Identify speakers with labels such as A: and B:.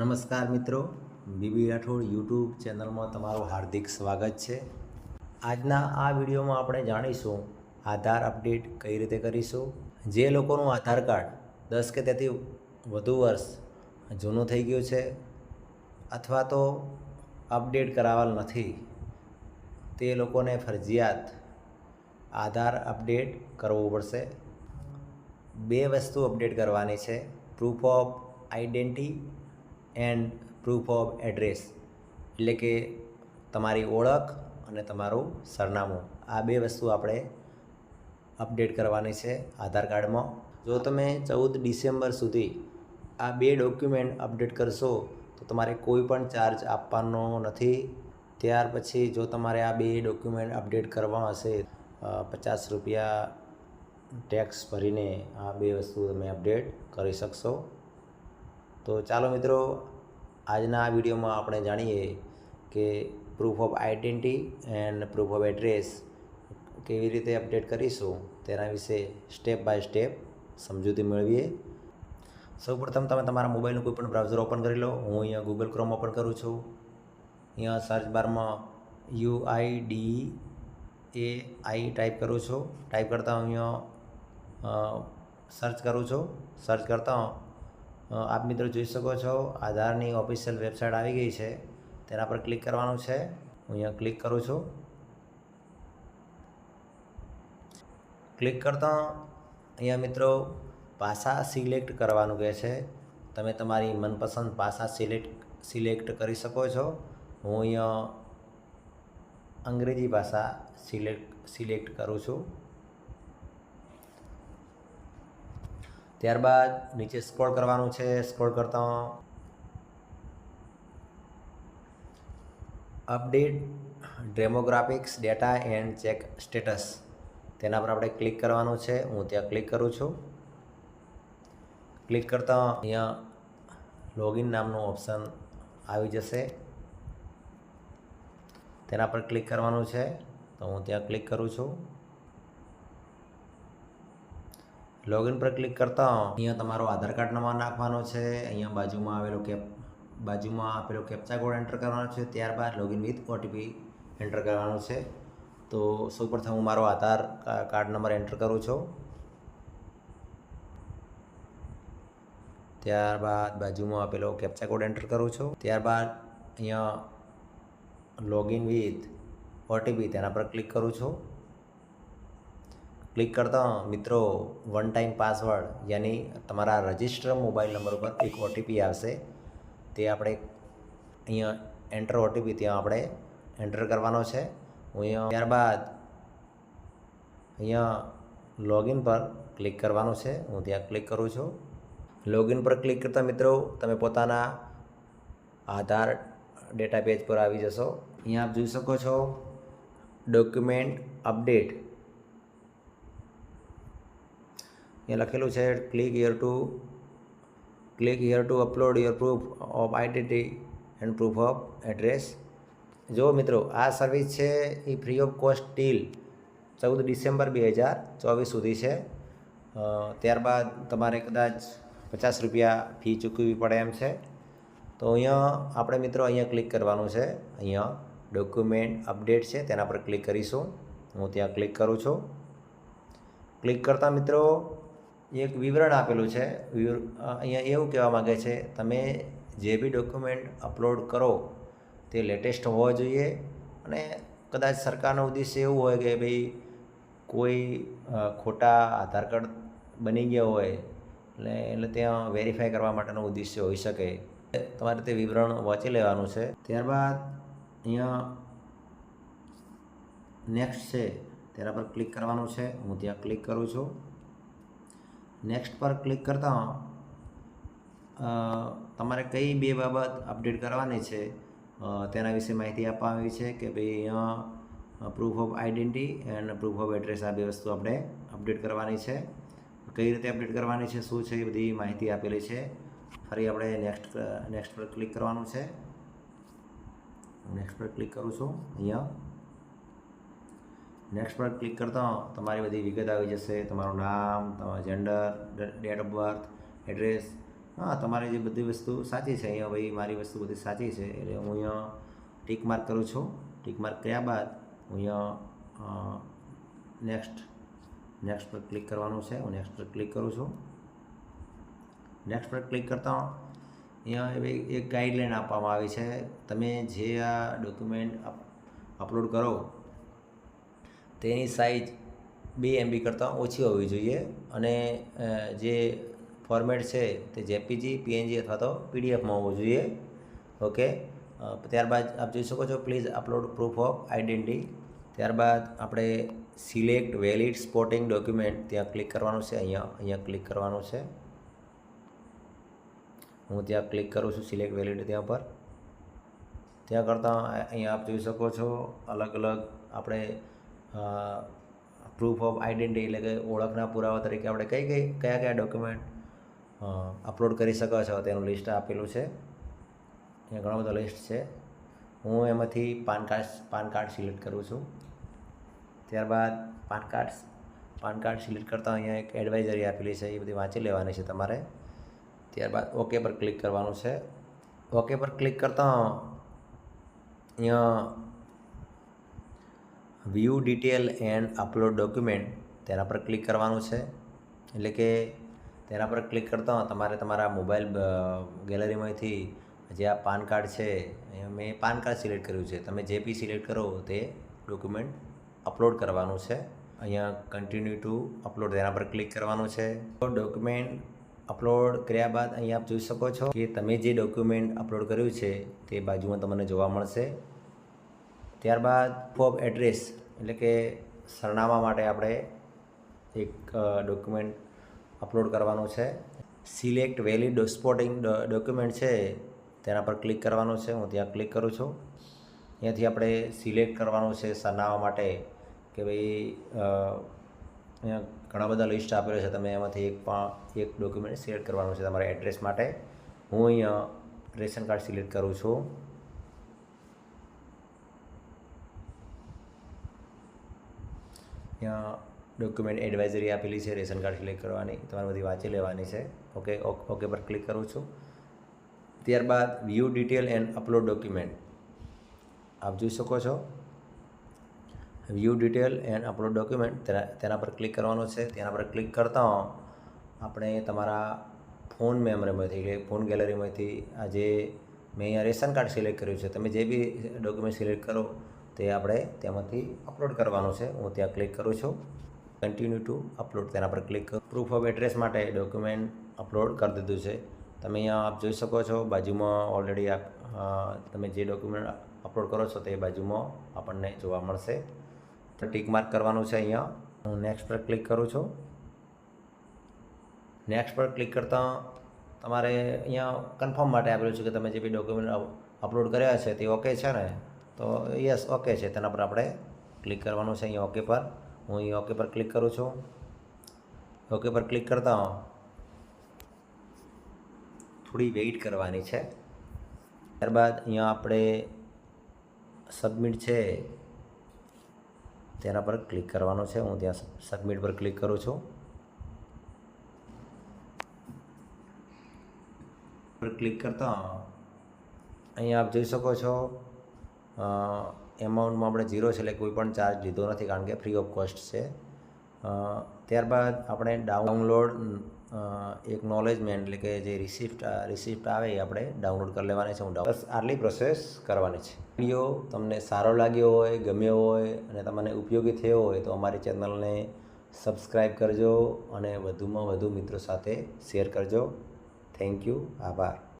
A: નમસ્કાર મિત્રો, BB Rathod YouTube ચેનલમાં તમારું હાર્દિક સ્વાગત છે. આજના આ વિડીયોમાં આપણે જાણીશું આધાર અપડેટ કઈ રીતે કરીશું. જે લોકોનું આધાર કાર્ડ દસ કે તેથી વધુ વર્ષ જૂનું થઈ ગયું છે અથવા તો અપડેટ કરાવેલ નથી, તે લોકોને ફરજિયાત આધાર અપડેટ કરવું પડશે. બે વસ્તુ અપડેટ કરવાની છે. Proof of identity and proof of address. એટલે કે તમારી ઓળખ અને તમારું સરનામું. આ બે વસ્તુ આપણે અપડેટ કરવાની છે આધાર કાર્ડમાં. જો તમે ચૌદ ડિસેમ્બર સુધી આ બે ડોક્યુમેન્ટ અપડેટ કરશો, તો તમારે કોઈ પણ ચાર્જ આપવાનો નથી. ત્યાર પછી જો તમારે આ બે ડોક્યુમેન્ટ અપડેટ કરવા હશે પચાસ રૂપિયા ટેક્સ ભરીને આ બે વસ્તુ તમે અપડેટ કરી શકશો. તો ચાલો મિત્રો, આજના આ વિડીયોમાં આપણે જાણીએ કે proof of identity and proof of address કેવી રીતે અપડેટ કરીશું, તેના વિશે સ્ટેપ બાય સ્ટેપ સમજૂતી મેળવીએ. સૌપ્રથમ તમે તમારા મોબાઈલનું કોઈ પણ બ્રાઉઝર ઓપન કરી લો. હું અહીંયા ગૂગલ ક્રોમ ઓપન કરું છું. અહીંયા સર્ચ બારમાં U I D A I type કરું છું. ટાઈપ કરતાં અહીંયા સર્ચ કરું છું. સર્ચ કરતાં આપ મિત્રો જોઈ શકો છો, આધારની ઓફિશિયલ વેબસાઇટ આવી ગઈ છે. તેના પર ક્લિક કરવાનું છે. હું અહીંયા ક્લિક કરું છું. ક્લિક કરતાં અહીંયા મિત્રો ભાષા સિલેક્ટ કરવાનું કહે છે. તમે તમારી મનપસંદ ભાષા સિલેક્ટ સિલેક્ટ કરી શકો છો. હું અહીંયા અંગ્રેજી ભાષા સિલેક્ટ સિલેક્ટ કરું છું. ત્યારબાદ નીચે સ્ક્રોલ કરવાનું છે, સ્ક્રોલ કરતાં update demographics, data and check status. તેના પર આપણે ક્લિક કરવાનું છે. હું ત્યાં ક્લિક કરું છું. ક્લિક કરતાં અહીંયા લોગિન નામનું ઓપ્શન આવી જશે. તેના પર ક્લિક કરવાનું છે. તો હું ત્યાં ક્લિક કરું છું. લોગિન પર ક્લિક કરતા અહીંયા તમારો આધાર કાર્ડ નંબર નાખવાનો છે. અહીંયા બાજુમાં આવેલો કેપ બાજુમાં આપેલો કેપ્ચા કોડ એન્ટર કરવાનો છે. ત્યારબાદ લોગિન વિથ ઓટીપી એન્ટર કરવાનો છે. તો સૌપ્રથમ હું મારો આધાર કાર્ડ નંબર એન્ટર કરું છું. ત્યારબાદ બાજુમાં આપેલો કેપ્ચા કોડ એન્ટર કરું છું. ત્યારબાદ અહીંયા લોગિન વિથ ઓટીપી તેના પર ક્લિક કરું છું. ક્લિક કરતાં મિત્રો વન ટાઈમ પાસવર્ડ યાની તમારા રજિસ્ટર મોબાઈલ નંબર ઉપર એક ઓટીપી આવશે. તે આપણે અહીંયા એન્ટર ઓટીપી ત્યાં આપણે એન્ટર કરવાનો છે. હું અહીંયા ત્યારબાદ અહીંયા લોગિન પર ક્લિક કરવાનું છે. હું ત્યાં ક્લિક કરું છું. લોગિન પર ક્લિક કરતા મિત્રો, તમે પોતાના આધાર ડેટા પેજ પર આવી જશો. અહીંયા આપ જોઈ શકો છો ડોક્યુમેન્ટ અપડેટ અહીંયા લખેલું છે click here to click here to upload your proof of identity and proof of address જો મિત્રો, આ સર્વિસ છે એ ફ્રી ઓફ કોસ્ટ ટીલ ચૌદ ડિસેમ્બર બે હજાર ચોવીસ સુધી છે. ત્યારબાદ તમારે કદાચ પચાસ રૂપિયા ફી ચૂકવવી પડે એમ છે. તો અહીંયા આપણે મિત્રો અહીંયા ક્લિક કરવાનું છે. અહીંયા ડોક્યુમેન્ટ અપડેટ છે, તેના પર ક્લિક કરીશું. હું ત્યાં ક્લિક કરું છું. ક્લિક કરતાં મિત્રો એક વિવરણ આપેલું છે. અહીંયા એવું કહેવા માગે છે, તમે જે બી ડોક્યુમેન્ટ અપલોડ કરો, તે લેટેસ્ટ હોવા જોઈએ અને કદાચ સરકારનો ઉદ્દેશ્ય એવું હોય કે ભાઈ કોઈ ખોટા આધાર કાર્ડ બની ગયા હોય, એટલે એટલે ત્યાં વેરીફાઈ કરવા માટેનો ઉદ્દેશ્ય હોઈ શકે. તમારે તે વિવરણ વાંચી લેવાનું છે. ત્યારબાદ અહીંયા નેક્સ્ટ છે, તેના પર ક્લિક કરવાનું છે. હું ત્યાં ક્લિક કરું છું. નેક્સ્ટ પર ક્લિક કરતાં તમારે કઈ બે બાબત અપડેટ કરવાની છે? તેના વિશે માહિતી આપવામાં આવી છે કે ભાઈ અહીંયા proof of identity and proof of address આ બે વસ્તુ આપણે અપડેટ કરવાની છે. કઈ રીતે અપડેટ કરવાની છે, શું છે એ બધી માહિતી આપેલી છે. ફરી આપણે નેક્સ્ટ નેક્સ્ટ પર ક્લિક કરવાનું છે. નેક્સ્ટ પર ક્લિક કરું છું, અહીંયા. નેક્સ્ટ પર ક્લિક કરતાં તમારી બધી વિગત આવી જશે. તમારું નામ, તમારું gender date of birth address હા, તમારી જે બધી વસ્તુ સાચી છે. અહીંયા ભાઈ મારી વસ્તુ બધી સાચી છે. એટલે હું અહીંયા ટીક માર્ક કરું છું. ટીક માર્ક કર્યા બાદ હું અહીંયા નેક્સ્ટ નેક્સ્ટ પર ક્લિક કરવાનું છે. હું નેક્સ્ટ પર ક્લિક કરું છું. નેક્સ્ટ પર ક્લિક કરતા અહીંયા એક ગાઈડલાઈન આપવામાં આવી છે. તમે જે આ ડોક્યુમેન્ટ અપલોડ કરો તેની સાઇઝ બે એમબી કરતાં ઓછી હોવી જોઈએ અને જે ફોર્મેટ છે તે જેપીજી પીએનજી અથવા તો પીડીએફમાં હોવું જોઈએ. ઓકે ત્યારબાદ આપ જોઈ શકો છો please upload proof of identity ત્યારબાદ આપણે સિલેક્ટ વેલિડ સ્પોર્ટિંગ ડોક્યુમેન્ટ ત્યાં ક્લિક કરવાનું છે, અહીંયા અહીંયા ક્લિક કરવાનું છે. હું ત્યાં ક્લિક કરું છું સિલેક્ટ વેલિડ ત્યાં પર. ત્યાં કરતાં અહીંયા આપ જોઈ શકો છો અલગ અલગ આપણે પ્રૂફ ઓફ આઈડેન્ટિટી એટલે કે ઓળખના પુરાવા તરીકે આપણે કઈ કઈ, કયા કયા ડોક્યુમેન્ટ અપલોડ કરી શકો છો, તેનું લિસ્ટ આપેલું છે. અહીંયા ઘણો બધો લિસ્ટ છે. હું એમાંથી PAN card PAN card select કરું છું. ત્યારબાદ PAN card PAN card select કરતાં અહીંયા એક એડવાઇઝરી આપેલી છે, એ બધી વાંચી લેવાની છે તમારે. ત્યારબાદ ઓકે પર ક્લિક કરવાનું છે. ઓકે પર ક્લિક કરતાં અહીંયા view detail and upload document તેના પર ક્લિક કરવાનું છે. એટલે કે તેના પર ક્લિક કરતા તમારે તમારા મોબાઈલ ગેલેરીમાંથી જે આ પાન કાર્ડ છે મેં પાન કાર્ડ સિલેક્ટ કર્યું છે. તમે જે બી સિલેક્ટ કરો તે ડોક્યુમેન્ટ અપલોડ કરવાનું છે. અહીંયા કન્ટિન્યુ ટુ અપલોડ તેના પર ક્લિક કરવાનું છે. ડોક્યુમેન્ટ અપલોડ કર્યા બાદ અહીંયા આપ જોઈ શકો છો કે તમે જે ડોક્યુમેન્ટ અપલોડ કર્યું છે તે બાજુમાં તમને જોવા મળશે. ત્યારબાદ ફોબ એડ્રેસ એટલે કે સરનામા માટે આપણે એક ડોક્યુમેન્ટ અપલોડ કરવાનું છે. સિલેક્ટ વેલિડ સ્પોટિંગ ડોક્યુમેન્ટ છે, તેના પર ક્લિક કરવાનું છે. હું ત્યાં ક્લિક કરું છું. અહીંયાથી આપણે સિલેક્ટ કરવાનું છે સરનામા માટે કે ભાઈ અહીંયા ઘણા બધા લિસ્ટ આપેલો છે. તમે એમાંથી એક પણ એક ડોક્યુમેન્ટ સિલેક્ટ કરવાનું છે તમારા એડ્રેસ માટે. હું અહીંયા રેશન કાર્ડ સિલેક્ટ કરું છું. ત્યાં ડોક્યુમેન્ટ એડવાઇઝરી આપેલી છે, રેશન કાર્ડ સિલેક્ટ કરવાની, તમારે બધી વાંચી લેવાની છે. ઓકે ઓકે પર ક્લિક કરું છું. ત્યારબાદ view detail and upload document આપ જોઈ શકો છો. View detail and upload document તેના તેના પર ક્લિક કરવાનું છે. તેના પર ક્લિક કરતા આપણે તમારા ફોન મેમરીમાંથી એટલે ફોન ગેલેરીમાંથી આ જે મેં અહીંયા રેશન કાર્ડ સિલેક્ટ કર્યું છે. તમે જે બી ડોક્યુમેન્ટ સિલેક્ટ કરો તે આપણે તેમાંથી અપલોડ કરવાનું છે. હું ત્યાં ક્લિક કરું છું. કન્ટિન્યુ ટુ અપલોડ તેના પર ક્લિક કરું. પ્રૂફ ઓફ એડ્રેસ માટે ડોક્યુમેન્ટ અપલોડ કરી દીધું છે. તમે અહીંયા આપ જોઈ શકો છો. બાજુમાં ઓલરેડી આપ તમે જે ડોક્યુમેન્ટ અપલોડ કરો છો તે બાજુમાં આપણને જોવા મળશે. તો ટીક માર્ક કરવાનું છે અહીંયા. હું નેક્સ્ટ પર ક્લિક કરું છું. નેક્સ્ટ પર ક્લિક કરતાં તમારે અહીંયા કન્ફર્મ માટે આપેલું છે કે તમે જે બી ડોક્યુમેન્ટ અપલોડ કર્યા છે તે ઓકે છે ને? તો યસ ઓકે છે. તેના પર આપણે ક્લિક કરવાનું છે. અહીંયા ઓકે પર. હું અહીં ઓકે પર ક્લિક કરું છું. ઓકે પર ક્લિક કરતાં થોડી વેઇટ કરવાની છે. ત્યારબાદ અહીંયા આપણે સબમિટ છે. તેના પર ક્લિક કરવાનું છે. હું ત્યાં સબમિટ પર ક્લિક કરું છું. પર ક્લિક કરતાં અહીંયા આપ જોઈ શકો છો. એમાઉન્ટમાં આપણે ઝીરો છે એટલે કોઈ પણ ચાર્જ લીધો નથી કારણ કે ફ્રી ઓફ કોસ્ટ છે. ત્યારબાદ આપણે ડાઉનલોડ એક નોલેજમેન્ટ એટલે કે જે રિસિપ્ટ રિસિપ્ટ આવે એ આપણે ડાઉનલોડ કરી લેવાની છે. હું બસ આટલી પ્રોસેસ કરવાની છે. વીડિયો તમને સારો લાગ્યો હોય, ગમ્યો હોય અને તમને ઉપયોગી થયો હોય તો અમારી ચેનલને સબસ્ક્રાઈબ કરજો અને વધુમાં વધુ મિત્રો સાથે શેર કરજો. થેન્ક યુ આભાર.